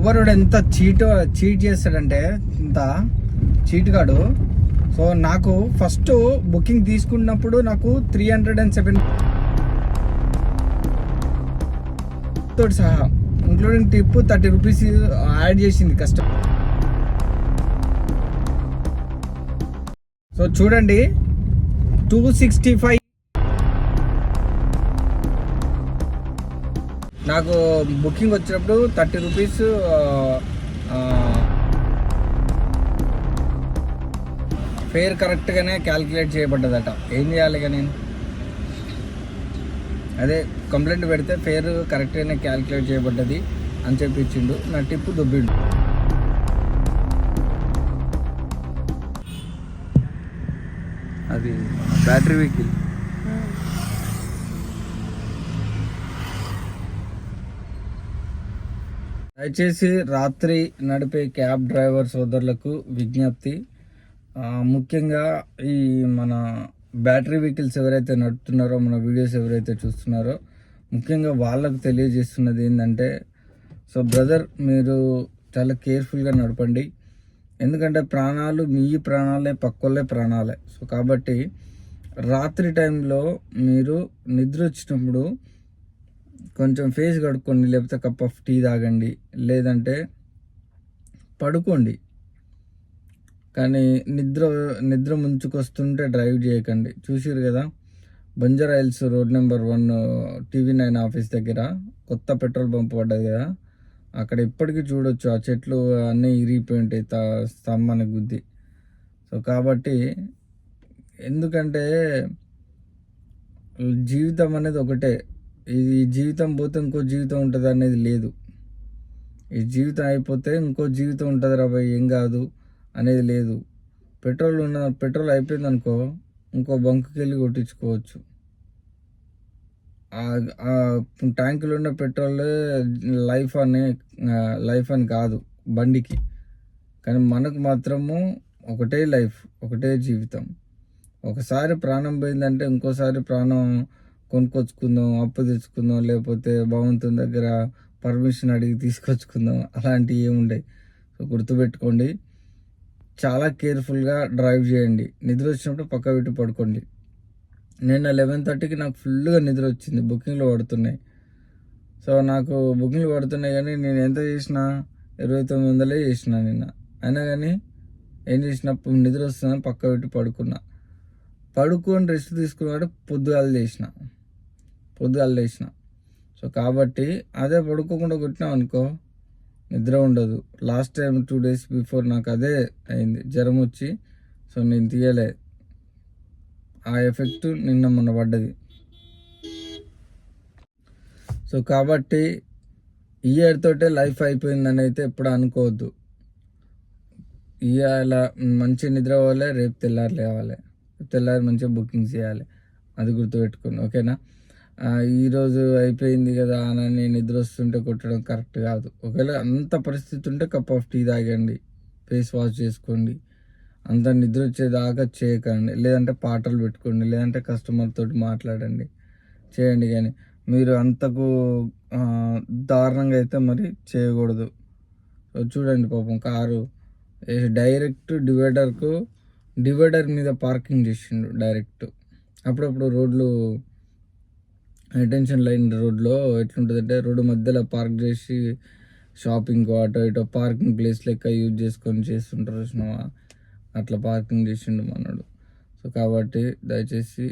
ఊబరుడు ఎంత cheat cheat చేస్తాడంటే ఇంత చీట్ కాడు. సో నాకు ఫస్ట్ బుకింగ్ తీసుకున్నప్పుడు నాకు త్రీ హండ్రెడ్ అండ్ సెవెన్ తోటి సహా including tip thirty rupees add చేసింది కస్టమర్ సో చూడండి టూ సిక్స్టీ ఫైవ్ నాకు బుకింగ్ వచ్చినప్పుడు థర్టీ రూపీస్ ఫేర్ కరెక్ట్గానే క్యాల్కులేట్ చేయబడ్డదట. ఏం చేయాలి నేను? అదే కంప్లైంట్ పెడితే ఫేర్ కరెక్ట్గానే క్యాల్కులేట్ చేయబడ్డది అని చెప్పించిండు. నా టిప్పు దుబ్బిండు. అది బ్యాటరీ వెహికల్. దయచేసి రాత్రి నడిపే క్యాబ్ డ్రైవర్ సోదరులకు విజ్ఞప్తి. ముఖ్యంగా ఈ మన బ్యాటరీ వెహికల్స్ ఎవరైతే నడుపుతున్నారో మన వీడియోస్ ఎవరైతే చూస్తున్నారో ముఖ్యంగా వాళ్ళకు తెలియజేస్తున్నది ఏంటంటే సో బ్రదర్ మీరు చాలా కేర్ఫుల్గా నడపండి. ఎందుకంటే ప్రాణాలు మీ ప్రాణాలే పక్కోళ్ళే ప్రాణాలే. సో కాబట్టి రాత్రి టైంలో మీరు నిద్ర వచ్చినప్పుడు కొంచెం ఫేస్ కడుక్కోండి లేకపోతే కప్ ఆఫ్ టీ తాగండి లేదంటే పడుకోండి. కానీ నిద్ర నిద్ర ముంచుకొస్తుంటే డ్రైవ్ చేయకండి. చూసిరు కదా Banjara hills road number one TV nine office దగ్గర కొత్త పెట్రోల్ పంప్ పడ్డది కదా అక్కడ ఇప్పటికీ చూడొచ్చు ఆ చెట్లు అన్నీ ఇరిగిపోయి ఉంటాయి తా- స్తంభానికి గుద్ది. సో కాబట్టి ఎందుకంటే జీవితం అనేది ఒకటే. ఇది జీవితం పోతే ఇంకో జీవితం ఉంటుంది అనేది లేదు. ఈ జీవితం అయిపోతే ఇంకో జీవితం ఉంటుంది రా భయ్ ఏం కాదు అనేది లేదు. పెట్రోల్ ఉన్న పెట్రోల్ అయిపోయింది అనుకో ఇంకో బంకుకి వెళ్ళి కొట్టించుకోవచ్చు. ఆ ట్యాంకులో ఉన్న పెట్రోల్ లైఫ్ అని లైఫ్ అని కాదు బండికి. కానీ మనకు మాత్రము ఒకటే లైఫ్ ఒకటే జీవితం. ఒకసారి ప్రాణం పోయిందంటే ఇంకోసారి ప్రాణం కొనుక్కొచ్చుకుందాం అప్పు తెచ్చుకుందాం లేకపోతే భగవంతుని దగ్గర పర్మిషన్ అడిగి తీసుకొచ్చుకుందాం అలాంటివి ఏముండయి సో గుర్తుపెట్టుకోండి చాలా కేర్ఫుల్గా డ్రైవ్ చేయండి. నిద్ర వచ్చినప్పుడు పక్క పెట్టి పడుకోండి. నిన్న లెవెన్ థర్టీకి నాకు ఫుల్గా నిద్ర వచ్చింది బుకింగ్లు పడుతున్నాయి. సో నాకు బుకింగ్లు పడుతున్నాయి కానీ నేను ఎంత చేసినా ఇరవై తొమ్మిది వందలే చేసిన నిన్న. అయినా కానీ ఏం చేసిన నిద్ర వస్తుందని పక్క పెట్టి పడుకున్నా. పడుకొని రెస్ట్ తీసుకున్నాడు పొద్దుగాల చేసిన పొద్దుగాల లేచిన. సో కాబట్టి అదే పడుకోకుండా కొట్టినాం అనుకో నిద్ర ఉండదు. Last time two days before నాకు అదే అయింది. జ్వరం వచ్చి సో నేను తీయలే. ఆ ఎఫెక్ట్ నిన్న మొన్న పడ్డది. సో కాబట్టి ఇయర్ తోటే లైఫ్ అయిపోయిందని అయితే ఎప్పుడు అనుకోవద్దు. ఇవాళ మంచి నిద్ర పోవాలి రేపు తెల్లారి లేవాలి. తెల్లారి మంచిగా బుకింగ్ చేయాలి. అది గుర్తుపెట్టుకుని ఓకేనా ఈరోజు అయిపోయింది కదా అని నిద్ర వస్తుంటే కొట్టడం కరెక్ట్ కాదు. ఒకవేళ అంత పరిస్థితి ఉంటే కప్ ఆఫ్ టీ తాగండి. ఫేస్ వాష్ చేసుకోండి. అంత నిద్ర వచ్చేదాకా చేయకండి. లేదంటే పాటలు పెట్టుకోండి. లేదంటే కస్టమర్ తోటి మాట్లాడండి. చేయండి కానీ మీరు అంతకు దారుణంగా అయితే మరి చేయకూడదు. చూడండి పాపం కారు డైరెక్ట్ డివైడర్కు డివైడర్ మీద పార్కింగ్ చేసిండు డైరెక్ట్. అప్పుడప్పుడు రోడ్లు అటెన్షన్ లైన్ రోడ్లో ఎట్లుంటుందంటే రోడ్డు మధ్యలో పార్క్ చేసి షాపింగ్ అటో ఇటో పార్కింగ్ ప్లేస్ లెక్క యూజ్ చేసుకొని చేస్తుంటారు సినిమా అట్లా పార్కింగ్ చేసిండు మనోడు. సో కాబట్టి దయచేసి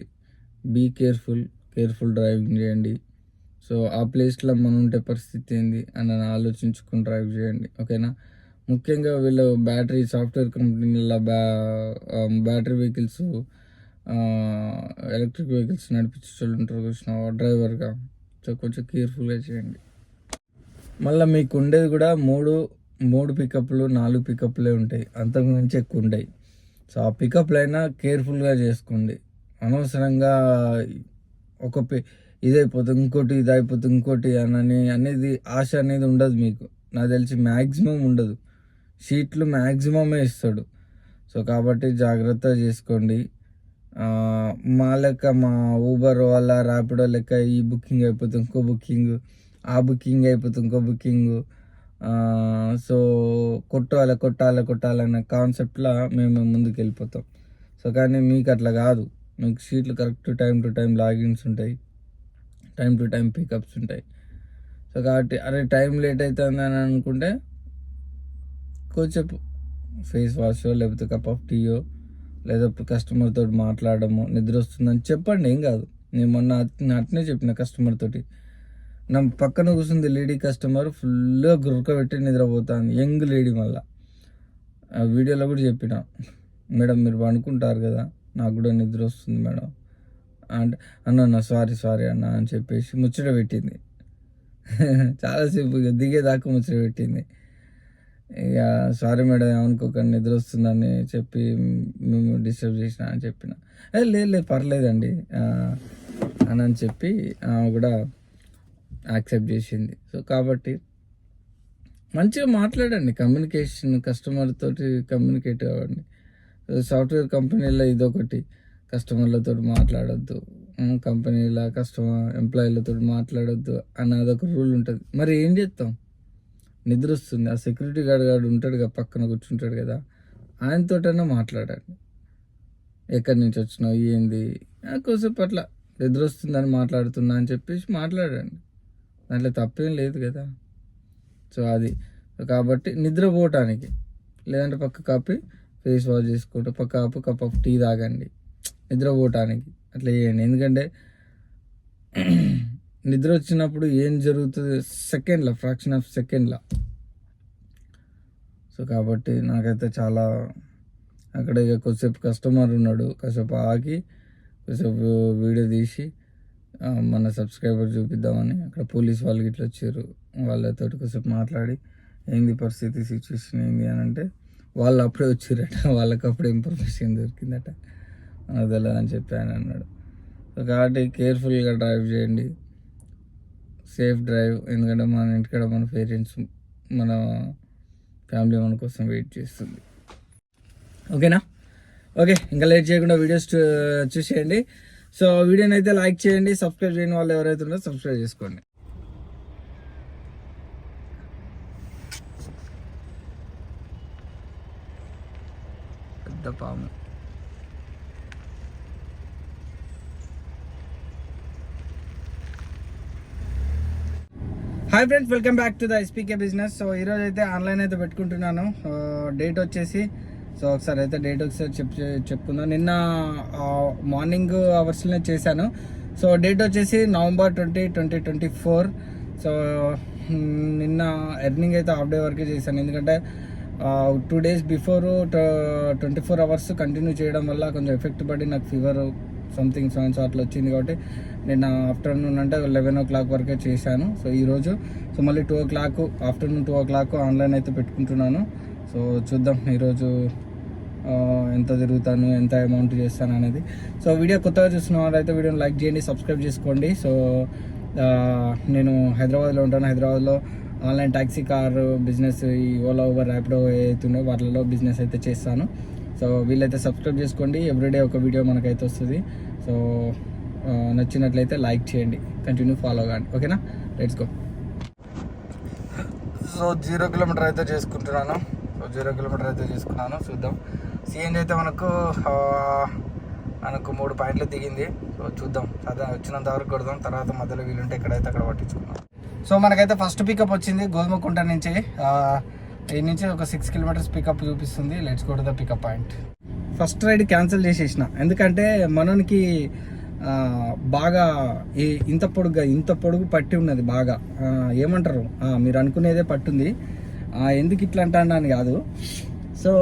బీ కేర్ఫుల్ కేర్ఫుల్ డ్రైవింగ్ చేయండి. సో ఆ ప్లేస్లో మనం ఉంటే పరిస్థితి ఏంది అని ఆలోచించుకొని డ్రైవ్ చేయండి ఓకేనా ముఖ్యంగా వీళ్ళు బ్యాటరీ సాఫ్ట్వేర్ కంపెనీల బ్యా బ్యాటరీ వెహికల్స్ ఎలక్ట్రిక్ వెహికల్స్ నడిపించే వాళ్ళు చూసినావా డ్రైవర్గా. సో కొంచెం కేర్ఫుల్గా చేయండి. మళ్ళీ మీకు ఉండేది కూడా మూడు మూడు పికప్లు నాలుగు పికప్లే ఉంటాయి. అంతకు మించి ఎక్కువ ఉంటాయి సో ఆ పికప్లు అయినా కేర్ఫుల్గా చేసుకోండి. అనవసరంగా ఒక పి ఇదైపోతుంది ఇంకోటి ఇది అయిపోతుంది ఇంకోటి అని అనేది ఆశ అనేది ఉండదు మీకు. నాకు తెలిసి మ్యాక్సిమం ఉండదు. షీట్లు మ్యాక్సిమమే ఇస్తాడు. సో కాబట్టి జాగ్రత్త చేసుకోండి. మా లెక్క మా ఊబర్ వాళ్ళ ర్యాపిడో లెక్క ఈ బుకింగ్ అయిపోతుంది ఇంకో బుకింగ్ ఆ బుకింగ్ అయిపోతుంది ఇంకో బుకింగ్. సో కొట్టాలి కొట్టాలి కొట్టాలనే కాన్సెప్ట్లో మేము ముందుకు వెళ్ళిపోతాం సో కానీ మీకు అట్లా కాదు. మీకు సీట్లు correct time to time logins ఉంటాయి. టైం టు టైం పికప్స్ ఉంటాయి. సో కాబట్టి అరే టైం లేట్ అవుతుంది అని అనుకుంటే కొంచెం ఫేస్ వాష్ లేకపోతే కప్ ఆఫ్ టీయో లేదా కస్టమర్ తోటి మాట్లాడము నిద్ర వస్తుందని చెప్పండి ఏం కాదు. నేను మొన్న అట్నే చెప్పిన కస్టమర్ తోటి. నా పక్కన కూర్చుంది లేడీ కస్టమర్ ఫుల్గా గురకబెట్టి నిద్రపోతాను యంగ్ లేడీ మళ్ళీ. ఆ వీడియోలో కూడా చెప్పిన మేడం మీరు అనుకుంటారు కదా నాకు కూడా నిద్ర వస్తుంది మేడం. అంటే అన్న అన్న సారీ సారీ అన్న అని చెప్పేసి ముచ్చట పెట్టింది. చాలాసేపు ఇక దిగేదాకా ముచ్చట పెట్టింది. ఇక సారీ మేడం ఏమనుకోకండి నిద్ర వస్తుందని చెప్పి మేము డిస్టర్బ్ చేసిన అని చెప్పిన. లేదు లేదు పర్లేదండి. అని అని చెప్పి ఆమె కూడా యాక్సెప్ట్ చేసింది. సో కాబట్టి మంచిగా మాట్లాడండి. కమ్యూనికేషన్ కస్టమర్ తోటి కమ్యూనికేట్ అవ్వండి. సాఫ్ట్వేర్ కంపెనీలో ఇదొకటి. కస్టమర్లతో మాట్లాడొద్దు. కంపెనీల కస్టమర్ ఎంప్లాయీలతో మాట్లాడొద్దు అని అదొక రూల్ ఉంటుంది. మరి ఏం చేస్తాం? నిద్ర వస్తుంది ఆ సెక్యూరిటీ గార్డ్ గార్డ్ ఉంటాడు కదా పక్కన కూర్చుంటాడు కదా ఆయనతోటైనా మాట్లాడండి. ఎక్కడి నుంచి వచ్చినావు ఏంది? ఆ, అట్లా నిద్ర వస్తుందని మాట్లాడుతున్నా అని చెప్పేసి మాట్లాడండి. దాంట్లో తప్పేం లేదు కదా. సో అది. కాబట్టి నిద్రపోవటానికి లేదంటే పక్క కాపి ఫేస్ వాష్ చేసుకుంటూ పక్క కాపు కప్ ఆఫ్ టీ తాగండి. నిద్రపోవటానికి అట్లా చేయండి. ఎందుకంటే నిద్ర వచ్చినప్పుడు ఏం జరుగుతుంది? సెకండ్లో ఫ్రాక్షన్ ఆఫ్ సెకండ్లో సో కాబట్టి నాకైతే చాలా అక్కడ ఇక కొద్దిసేపు కస్టమర్ ఉన్నాడు కాసేపు ఆగి కొద్దిసేపు వీడియో తీసి మన సబ్స్క్రైబర్ చూపిద్దామని అక్కడ పోలీస్ వాళ్ళు ఇట్లా వచ్చారు. వాళ్ళతో కొద్దిసేపు మాట్లాడి ఏంది పరిస్థితి సిచ్యువేషన్ ఏంది అని అంటే వాళ్ళు అప్పుడే వచ్చారట వాళ్ళకి అప్పుడే ఇన్ఫర్మేషన్ దొరికిందట. నాకు తెలియదని అని చెప్పి ఆయన అన్నాడు. సో కాబట్టి కేర్ఫుల్గా డ్రైవ్ చేయండి. సేఫ్ డ్రైవ్ ఎందుకంటే మన ఇంటికాడ మన పేరెంట్స్ మన ఫ్యామిలీ మన కోసం వెయిట్ చేస్తుంది. ఓకేనా? ఓకే ఇంకా లేట్ చేయకుండా వీడియోస్ చూ- చూసేయండి. సో వీడియోని అయితే లైక్ చేయండి. సబ్స్క్రైబ్ చేయని వాళ్ళు ఎవరైతే ఉన్నారో సబ్స్క్రైబ్ చేసుకోండి. పెద్ద పాము. Hi friends welcome back to the SPK business so ఈరోజు అయితే ఆన్లైన్ అయితే పెట్టుకుంటున్నాను. Uh, డేట్ వచ్చేసి సో ఒకసారి అయితే డేట్ ఒకసారి చెప్ చెప్పుకుందాం. నిన్న uh, మార్నింగ్ అవర్స్లోనే చేశాను. సో డేట్ వచ్చేసి November twenty twenty twenty four so నిన్న ఎర్నింగ్ అయితే హాఫ్ డే వరకే చేశాను. ఎందుకంటే two days before twenty four hours continue చేయడం వల్ల కొంచెం ఎఫెక్ట్ పడి నాకు ఫీవర్ సంథింగ్ సెవెన్ సో అట్లా వచ్చింది కాబట్టి నిన్న ఆఫ్టర్నూన్ అంటే లెవెన్ ఓ క్లాక్ వరకే చేశాను. సో ఈరోజు సో మళ్ళీ two o'clock afternoon two o'clock online అయితే పెట్టుకుంటున్నాను. సో చూద్దాం ఈరోజు ఎంత తిరుగుతాను ఎంత అమౌంట్ చేస్తాను అనేది. సో వీడియో కొత్తగా చూసిన వాళ్ళైతే వీడియోని లైక్ చేయండి సబ్స్క్రైబ్ చేసుకోండి. సో నేను హైదరాబాద్లో ఉంటాను. హైదరాబాద్లో ఆన్లైన్ ట్యాక్సీ కార్ బిజినెస్ ఈ ఓలా ఊబర్ ర్యాపిడో ఏతున్నాయో వాటిలో బిజినెస్ అయితే చేస్తాను. సో వీళ్ళైతే సబ్స్క్రైబ్ చేసుకోండి. ఎవ్రీడే ఒక వీడియో మనకైతే వస్తుంది. సో నచ్చినట్లయితే లైక్ చేయండి. కంటిన్యూ ఫాలో కాండి. ఓకేనా let's go so zero kilometer అయితే చేసుకుంటున్నాను. సో జీరో కిలోమీటర్ అయితే చేసుకున్నాను. చూద్దాం. సిఎన్జి అయితే మనకు మనకు మూడు పాయింట్లు దిగింది. సో చూద్దాం. అదే వచ్చినంత వరకు కొడదాం. తర్వాత మధ్యలో వీలుంటే ఎక్కడైతే అక్కడ పట్టించుకుందాం. సో మనకైతే ఫస్ట్ పికప్ వచ్చింది గోధుమకుంట నుంచి. ఈ నుంచి ఒక సిక్స్ కిలోమీటర్స్ పికప్ చూపిస్తుంది. Let's go to the pickup point first ride cancel చేసేసిన. ఎందుకంటే మనోనికి బాగా ఏ ఇంత పొడుగ్గా ఇంత పొడుగు పట్టి ఉన్నది బాగా. ఏమంటారు? మీరు అనుకునేదే పట్టుంది. ఎందుకు ఇట్లా అంటాను కాదు. సో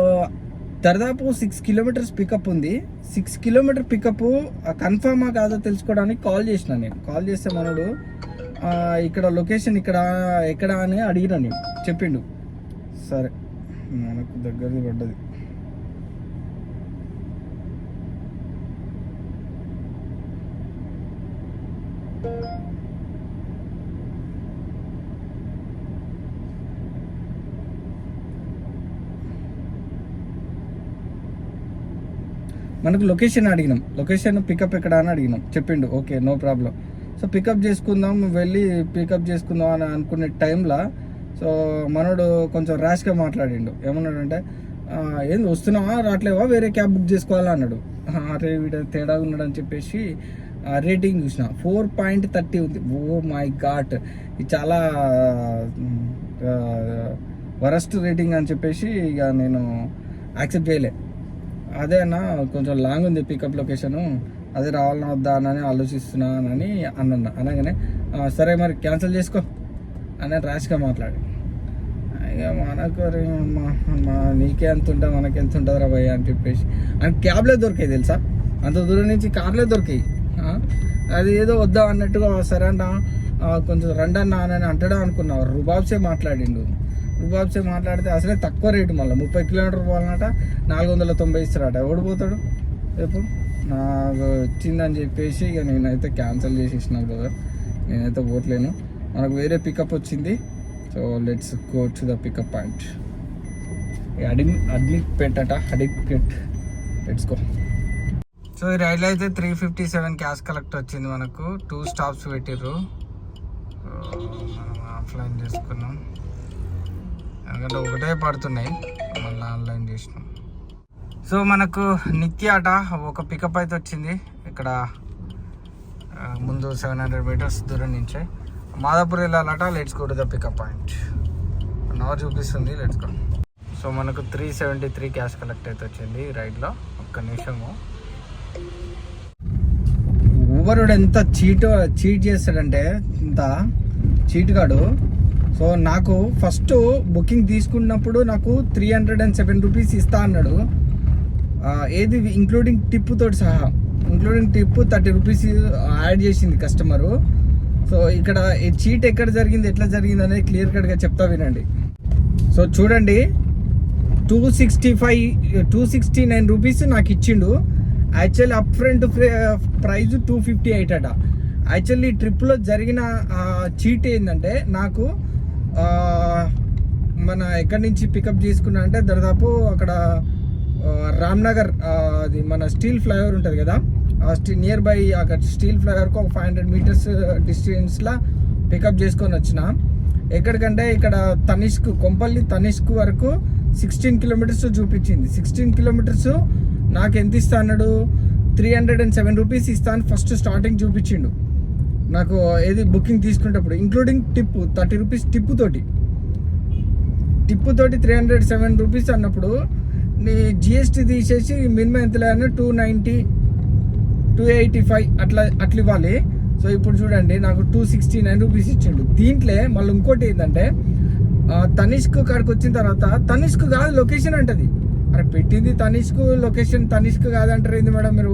దాదాపు సిక్స్ కిలోమీటర్స్ పికప్ ఉంది. సిక్స్ కిలోమీటర్ పికప్ కన్ఫర్మా కాదో తెలుసుకోవడానికి కాల్ చేసిన నేను. కాల్ చేస్తే మనోడు ఇక్కడ లొకేషన్ ఇక్కడ ఎక్కడ అని అడిగినా నేను. చెప్పిండు. సరే. మనకు దగ్గరది పడ్డది. మనకు లొకేషన్ అడిగినాం. లొకేషన్ పికప్ ఎక్కడ అని అడిగినాం. చెప్పిండు. Okay no problem so pickup చేసుకుందాం వెళ్ళి పికప్ చేసుకుందాం అని అనుకునే టైంలో సో మనోడు కొంచెం ర్యాష్గా మాట్లాడిండు. ఏమన్నాడంటే అంటే ఏంది వస్తున్నావా? రావట్లేవా? వేరే క్యాబ్ బుక్ చేసుకోవాలా? అన్నాడు. అరే వీడ తేడా ఉన్నాడని చెప్పేసి రేటింగ్ చూసిన. ఫోర్ పాయింట్ థర్టీ ఉంది. ఓ మై గాట్ ఇది చాలా వరస్ట్ రేటింగ్ అని చెప్పేసి ఇక నేను యాక్సెప్ట్ చేయలే. అదే అన్న కొంచెం లాంగ్ ఉంది పికప్ లొకేషను అది రావాలన్నా వద్దా అని ఆలోచిస్తున్నానని అన్న అనగానే సరే మరి క్యాన్సిల్ చేసుకో అని ర్యాష్గా మాట్లాడి. ఇక మనకు మా నీకే ఎంత ఉంటుంది మనకి ఎంత ఉంటుంది రా భయ్య అని చెప్పేసి. అండ్ క్యాబ్లే దొరికాయి తెలుసా? అంత దూరం నుంచి కార్లే దొరికాయి. అది ఏదో వద్దా అన్నట్టుగా సరే అన్న కొంచెం రండి అన్న అని అంటాడా అనుకున్నావు. రుబాబ్సే మాట్లాడిండు. రుబాబ్సే మాట్లాడితే అసలే తక్కువ రేటు మళ్ళీ. ముప్పై కిలోమీటర్ పోవాలన్నట నాలుగు వందల తొంభై ఇస్తారట. ఎవడు పోతాడు? రేపు? నాకు వచ్చిందని చెప్పేసి ఇక నేనైతే క్యాన్సిల్ చేసేసిన బ్రదర్ నేనైతే పోట్లేను మనకు వేరే పికప్ వచ్చింది. So let's go to the pickup point అడిమి అడ్మిట్ పెట్టట అడిట్ పెట్. లెట్స్ గో సో ఈ రైలు అయితే three fifty seven cash collect వచ్చింది మనకు. టూ స్టాప్స్ పెట్టిర్రు. మనం ఆఫ్లైన్ చేసుకున్నాం. ఎందుకంటే ఒకటే పడుతున్నాయి. మళ్ళీ ఆన్లైన్ చేసినాం. సో మనకు నిత్యాట ఒక పికప్ అయితే వచ్చింది. ఇక్కడ ముందు సెవెన్ హండ్రెడ్ మీటర్స్ దూరం నుంచే. Madhapur వెళ్ళాలట let's go to the pickup point నవర్ చూపిస్తుంది లెట్స్ గో సో మనకు three seventy three cash collect అయితే వచ్చింది రైడ్లో ఒక్క నిమిషము. ఊబరుడు ఎంత చీట్ చీట్ చేస్తాడంటే ఇంత చీట్ కాడు. సో నాకు ఫస్ట్ బుకింగ్ తీసుకున్నప్పుడు నాకు three hundred and seven rupees ఇస్తా అన్నాడు. ఏది ఇంక్లూడింగ్ టిప్ తోటి సహా including tip thirty rupees add చేసింది కస్టమరు సో ఇక్కడ ఈ చీట్ ఎక్కడ జరిగింది ఎట్లా జరిగింది అనేది క్లియర్ కట్గా చెప్తా వినండి. సో చూడండి two sixty five two sixty nine rupees నాకు ఇచ్చిండు. Actually up front price two fifty eight అట యాక్చువల్లీ ట్రిప్లో జరిగిన చీట్ ఏంటంటే నాకు మన ఎక్కడి నుంచి పికప్ చేసుకున్నా అంటే దాదాపు అక్కడ రామ్నగర్ అది మన స్టీల్ ఫ్లైఓవర్ ఉంటుంది కదా? ఆ స్టీ నియర్ బై అక్కడ స్టీల్ ఫ్లైఓవర్కి ఒక ఫైవ్ హండ్రెడ్ మీటర్స్ డిస్టెన్స్లో పికప్ చేసుకొని వచ్చిన. ఎక్కడికంటే ఇక్కడ తనిష్క్ కొంపల్లి తనిష్క్ వరకు సిక్స్టీన్ కిలోమీటర్స్ చూపించింది. సిక్స్టీన్ కిలోమీటర్స్ నాకు ఎంత ఇస్తా అన్నాడు? Three hundred and seven rupees ఇస్తాను ఫస్ట్ స్టార్టింగ్ చూపించిండు. నాకు ఏది బుకింగ్ తీసుకునేటప్పుడు including tip thirty rupees tip తోటి. టిప్ తోటి త్రీ హండ్రెడ్ సెవెన్ రూపీస్ అన్నప్పుడు నీ జిఎస్టీ తీసేసి మినిమం ఎంత లేదని two ninety two eighty five అట్లా అట్లా ఇవ్వాలి. సో ఇప్పుడు చూడండి నాకు టూ సిక్స్టీ నైన్ రూపీస్ ఇచ్చిండు. దీంట్లో మళ్ళీ ఇంకోటి ఏంటంటే తనిష్క్ కాడికి వచ్చిన తర్వాత తనిష్క్ కాదు లొకేషన్ అంటది. అరే పెట్టింది తనిష్క్ లొకేషన్ తనిష్క్ కాదంటారు ఏంది మేడం మీరు?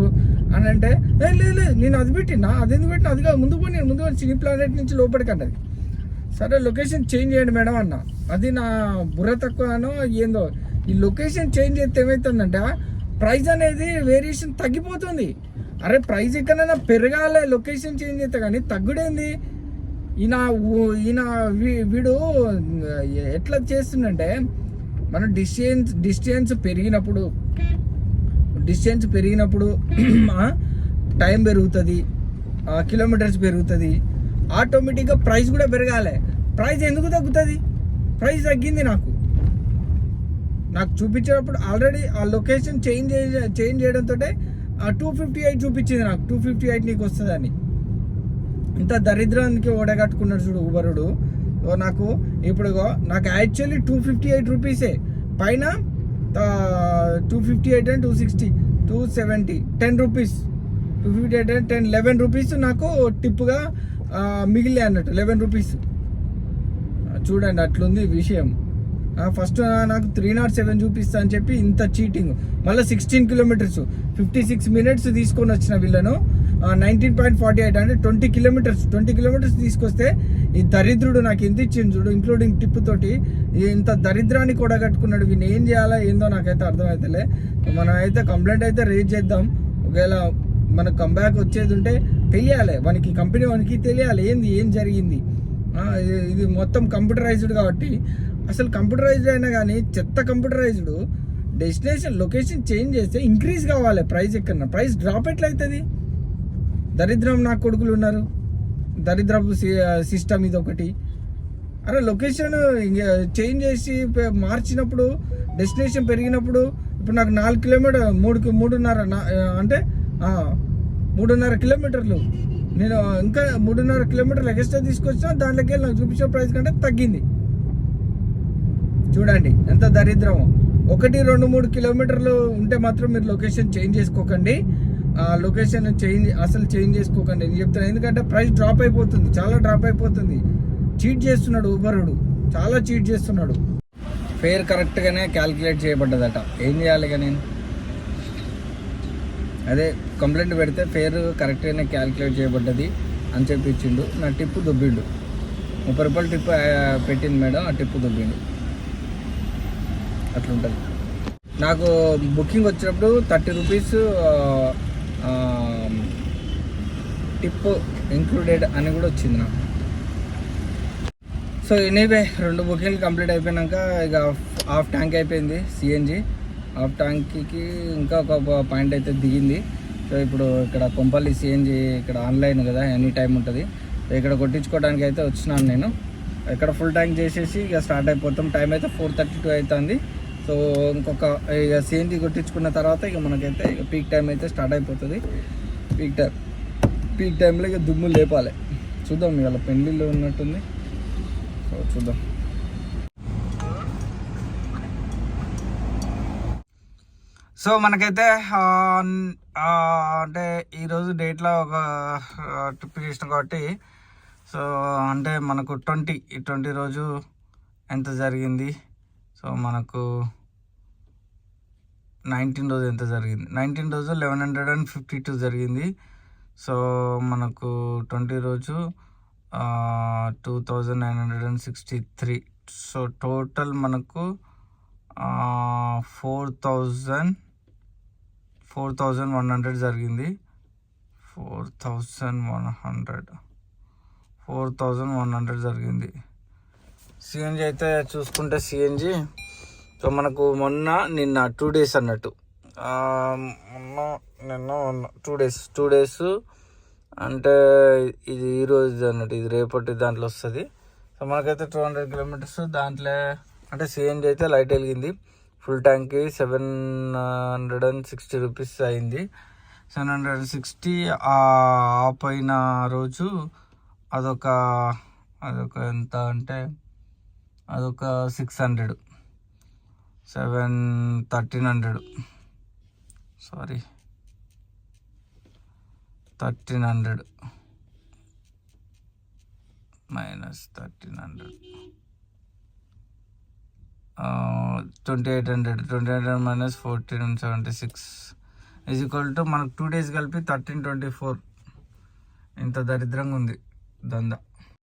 అని అంటే "ఏ, లేదు లేదు నేను అది పెట్టినా? అది ఎందుకు పెట్టినా? అది కాదు ముందు పోయి నేను ముందు సినీ ప్లానెట్ నుంచి లోపలికి అంటది. సరే లొకేషన్ చేంజ్ చేయండి మేడం అన్న. అది నా బుర్ర తక్కువనో ఏందో. ఈ లొకేషన్ చేంజ్ చేస్తే ఏమవుతుందంట ప్రైస్ అనేది వేరియేషన్ తగ్గిపోతుంది. అరే ప్రైస్ ఎక్కడైనా పెరగాలి లొకేషన్ చేంజ్ చేస్తే కానీ తగ్గుడేంది? ఈయన ఈయన వీడు ఎట్లా చేస్తుందంటే మన డిస్టెన్స్ డిస్టెన్స్ పెరిగినప్పుడు డిస్టెన్స్ పెరిగినప్పుడు టైం పెరుగుతుంది కిలోమీటర్స్ పెరుగుతుంది ఆటోమేటిక్గా ప్రైస్ కూడా పెరగాలి. ప్రైస్ ఎందుకు తగ్గుతుంది? ప్రైస్ తగ్గింది నాకు. నాకు చూపించేటప్పుడు ఆల్రెడీ ఆ లొకేషన్ చేంజ్ చేంజ్ చేయడంతో ఆ టూ ఫిఫ్టీ ఎయిట్ చూపించింది నాకు. టూ ఫిఫ్టీ ఎయిట్ నీకు వస్తుందని. ఇంత దరిద్రానికి ఓడగట్టుకున్నాడు చూడు ఊబరుడు సో నాకు ఇప్పుడు నాకు యాక్చువల్లీ టూ ఫిఫ్టీ ఎయిట్ రూపీసే పైన two fifty eight and two sixty two seventy ten rupees two fifty eight and ten eleven rupees నాకు టిప్గా మిగిలే అన్నట్టు లెవెన్ రూపీస్ చూడండి అట్లుంది విషయం. ఫస్ట్ నాకు త్రీ నాట్ సెవెన్ చూపిస్తా అని చెప్పి ఇంత చీటింగ్ మళ్ళీ sixteen kilometers fifty six minutes తీసుకొని వచ్చిన వీళ్ళను. నైన్టీన్ పాయింట్ ఫార్టీ ఎయిట్ అంటే ట్వంటీ కిలోమీటర్స్ ట్వంటీ కిలోమీటర్స్ తీసుకొస్తే ఈ దరిద్రుడు నాకు ఎంత ఇచ్చింది చూడు ఇంక్లూడింగ్ టిప్ తోటి. ఇంత దరిద్రాన్ని కూడా కట్టుకున్నాడు వీళ్ళు ఏం చేయాలా ఏందో నాకైతే అర్థమవుతలే మనం అయితే కంప్లైంట్ అయితే రేజ్ చేద్దాం. ఒకవేళ మనకు కంబ్యాక్ వచ్చేది ఉంటే తెలియాలి. మనకి కంపెనీ వానికి తెలియాలి. ఏంది ఏం జరిగింది? ఇది మొత్తం కంప్యూటరైజ్డ్ కాబట్టి అసలు కంప్యూటరైజ్డ్ అయినా కానీ చెత్త కంప్యూటరైజ్డ్ డెస్టినేషన్ లొకేషన్ చేంజ్ చేస్తే ఇంక్రీజ్ కావాలి ప్రైస్ ఎక్కడ ప్రైస్ డ్రాప్ ఎట్లయితుంది? దరిద్రం నా కొడుకులు ఉన్నారు దరిద్రపు సిస్టమ్ ఇది ఒకటి అరే లొకేషన్ చేంజ్ చేసి మార్చినప్పుడు డెస్టినేషన్ పెరిగినప్పుడు ఇప్పుడు నాకు నాలుగు కిలోమీటర్ మూడు మూడున్నర నా- అంటే మూడున్నర కిలోమీటర్లు. నేను ఇంకా మూడున్నర కిలోమీటర్లు ఎక్స్ట్రా తీసుకొచ్చినా దాంట్లోకి నాకు చూపించిన ప్రైస్ కంటే తగ్గింది. చూడండి ఎంత దరిద్రమో. ఒకటి రెండు మూడు కిలోమీటర్లు ఉంటే మాత్రం మీరు లొకేషన్ చేంజ్ చేసుకోకండి. ఆ లొకేషన్ చేంజ్ అసలు చేంజ్ చేసుకోకండి. నేను చెప్తాను ఎందుకంటే ప్రైస్ డ్రాప్ అయిపోతుంది చాలా డ్రాప్ అయిపోతుంది. చీట్ చేస్తున్నాడు ఊబరుడు చాలా చీట్ చేస్తున్నాడు. ఫేర్ కరెక్ట్గానే క్యాల్కులేట్ చేయబడ్డదట. ఏం చేయాలి నేను? అదే కంప్లైంట్ పెడితే ఫేర్ కరెక్ట్గానే క్యాల్కులేట్ చేయబడ్డది అని చెప్పి ఇచ్చిండు. నా టిప్పు దుబ్బిండు. ముప్పై రూపాయలు టిప్ పెట్టింది మేడం ఆ టిప్పు దుబ్బిండు. అట్లుంటుంది. నాకు బుకింగ్ వచ్చినప్పుడు థర్టీ రూపీస్ టిప్ ఇంక్లూడెడ్ అని కూడా వచ్చింది నాకు. సో ఎనీవే రెండు బుకింగ్లు కంప్లీట్ అయిపోయినాక ఇక హాఫ్ ట్యాంక్ అయిపోయింది సిఎన్జి హాఫ్ ట్యాంక్కి ఇంకా ఒక పాయింట్ అయితే దిగింది. సో ఇప్పుడు ఇక్కడ కొంపల్లి సిఎన్జి ఇక్కడ ఆన్లైన్ కదా ఎనీ టైం ఉంటుంది. సో ఇక్కడ కొట్టించుకోవడానికి అయితే వచ్చినాను నేను. ఇక్కడ ఫుల్ ట్యాంక్ చేసేసి ఇక స్టార్ట్ అయిపోతాం. టైం అయితే ఫోర్ థర్టీ టూ అవుతుంది. సో ఇంకొక ఇక సిఎన్జి కొట్టించుకున్న తర్వాత ఇక మనకైతే ఇక పీక్ టైం అయితే స్టార్ట్ అయిపోతుంది. పీక్ టైం పీక్ టైంలో ఇక దుమ్ము లేపాలి. చూద్దాం ఇవాళ పెళ్ళిళ్ళు ఉన్నట్టుంది. సో చూద్దాం. సో మనకైతే అంటే ఈరోజు డేట్లో ఒక ట్రిప్ చేసిన కాబట్టి సో అంటే మనకు ట్వంటీ ఈ ట్వంటీ రోజు ఎంత జరిగింది? సో మనకు నైన్టీన్ రోజు ఎంత జరిగింది? నైన్టీన్ రోజు eleven hundred and fifty two జరిగింది. సో మనకు ట్వంటీ రోజు two thousand nine hundred and sixty three so total మనకు four thousand four thousand one hundred జరిగింది. Four thousand one hundred four thousand one hundred జరిగింది. CNG అయితే చూసుకుంటే CNG so మనకు మొన్న నిన్న టూ డేస్ అన్నట్టు. మొన్న నిన్న టూ డేస్ టూ డేస్ అంటే ఇది ఈరోజు అన్నట్టు ఇది రేపటి దాంట్లో వస్తుంది. సో మనకైతే టూ హండ్రెడ్ కిలోమీటర్స్ దాంట్లో అంటే సిఎన్జి అయితే లైట్ వెలిగింది. Full ట్యాంక్కి seven hundred and sixty rupees అయింది. Seven hundred and sixty off అయిన రోజు అదొక అదొక ఎంత అంటే అదొక six hundred. Seven thirteen hundred. Sorry. Thirteen hundred. Minus thirteen hundred. Twenty eight hundred. Twenty eight hundred minus fourteen seventy six is equal to మనకు two days కలిపి thirteen twenty four. ఇంత దరిద్రంగా ఉంది దందా.